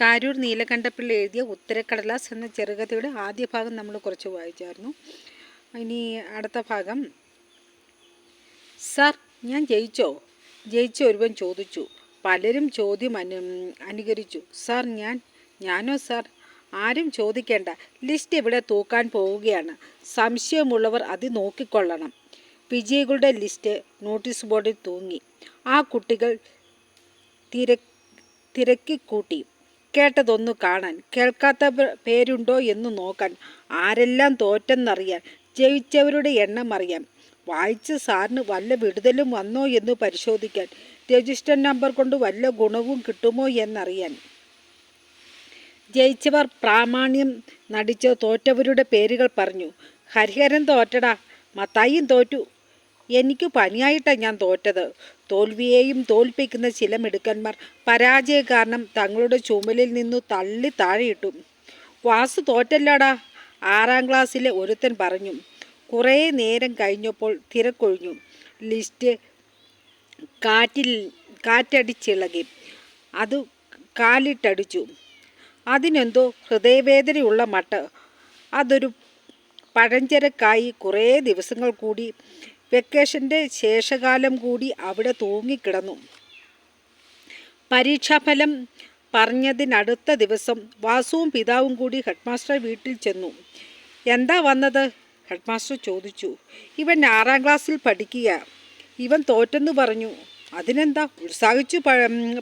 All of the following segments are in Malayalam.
കാരൂർ നീലകണ്ഠപിള്ള എഴുതിയ ഉത്തരക്കടലാസ് എന്ന ചെറുകഥയുടെ ആദ്യ ഭാഗം നമ്മൾ കുറച്ച് വായിച്ചായിരുന്നു. ഇനി അടുത്ത ഭാഗം. സാർ ഞാൻ ജയിച്ചോ? ജയിച്ച ഒരുവൻ ചോദിച്ചു. പലരും ചോദ്യം അനു അനുകരിച്ചു. സാർ ഞാൻ ഞാനോ സാർ? ആരും ചോദിക്കേണ്ട. ലിസ്റ്റ് ഇവിടെ തൂക്കാൻ പോവുകയാണ്. സംശയമുള്ളവർ അത് നോക്കിക്കൊള്ളണം. വിജയികളുടെ ലിസ്റ്റ് നോട്ടീസ് ബോർഡിൽ തൂങ്ങി. ആ കുട്ടികൾ തിര തിരക്കിക്കൂട്ടി. കേട്ടതൊന്നു കാണാൻ കേൾക്കാത്ത പേരുണ്ടോ എന്ന് നോക്കാൻ ആരെല്ലാം തോറ്റെന്നറിയാൻ ജയിച്ചവരുടെ എണ്ണം അറിയാം വായിച്ച് സാറിന് വല്ല വിടുതലും വന്നോ എന്ന് പരിശോധിക്കാൻ രജിസ്റ്റർ നമ്പർ കൊണ്ട് വല്ല ഗുണവും കിട്ടുമോ എന്നറിയാൻ. ജയിച്ചവർ പ്രാമാണ്യം നടിച്ച് തോറ്റവരുടെ പേരുകൾ പറഞ്ഞു. ഹരിഹരൻ തോറ്റടാ മത്തായും തോറ്റു. എനിക്ക് പനിയായിട്ടാണ് ഞാൻ തോറ്റത്. തോൽവിയെയും തോൽപ്പിക്കുന്ന ചില മിടുക്കന്മാർ പരാജയ കാരണം തങ്ങളുടെ ചുമലിൽ നിന്നു തള്ളി താഴെയിട്ടു. വാസു തോറ്റല്ലാടാ ആറാം ക്ലാസ്സിലെ ഒരുത്തൻ പറഞ്ഞു. കുറേ നേരം കഴിഞ്ഞപ്പോൾ തിരക്കൊഴിഞ്ഞു. ലിസ്റ്റ് കാറ്റിൽ കാറ്റടിച്ചിളകി. അത് കാലിട്ടടിച്ചു. അതിനെന്തോ ഹൃദയവേദനയുള്ള മട്ട്. അതൊരു പഴഞ്ചരക്കായി കുറേ ദിവസങ്ങൾ കൂടി വെക്കേഷന്റെ ശേഷകാലം കൂടി അവിടെ തൂങ്ങിക്കിടന്നു. പരീക്ഷാഫലം പറഞ്ഞതിനടുത്ത ദിവസം വാസുവും പിതാവും കൂടി ഹെഡ്മാസ്റ്റർ വീട്ടിൽ ചെന്നു. എന്താ വന്നത്? ഹെഡ്മാസ്റ്റർ ചോദിച്ചു. ഇവൻ ആറാം ക്ലാസ്സിൽ പഠിക്കുക. ഇവൻ തോറ്റെന്ന് പറഞ്ഞു. അതിനെന്താ? ഉത്സാഹിച്ചു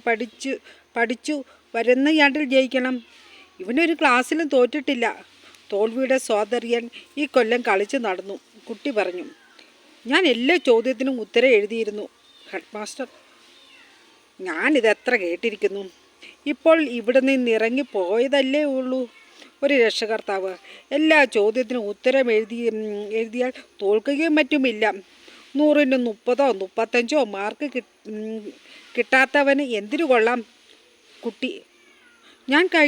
പഠിച്ചു പഠിച്ചു വരുന്ന ഞാണ്ടിൽ ജയിക്കണം. ഇവനൊരു ക്ലാസ്സിലും തോറ്റിട്ടില്ല. തോൽവിയുടെ സ്വാതന്ത്ര്യൻ ഈ കൊല്ലം കളിച്ചു നടന്നു കുട്ടി പറഞ്ഞു. ഞാൻ എല്ലാ ചോദ്യത്തിനും ഉത്തരം എഴുതിയിരുന്നു. ഹെഡ്മാസ്റ്റർ ഞാനിത് എത്ര കേട്ടിരിക്കുന്നു? ഇപ്പോൾ ഇവിടെ നിന്ന് ഇറങ്ങി പോയതല്ലേ ഉള്ളൂ. ഒരു രക്ഷകർത്താവ് എല്ലാ ചോദ്യത്തിനും ഉത്തരം എഴുതി എഴുതിയാൽ തോൽക്കുകയും മറ്റുമില്ല. നൂറിന് മുപ്പതോ മുപ്പത്തഞ്ചോ മാർക്ക് കിട്ടാത്തവന് എന്തിനു കൊള്ളാം? കുട്ടി ഞാൻ കഴിഞ്ഞ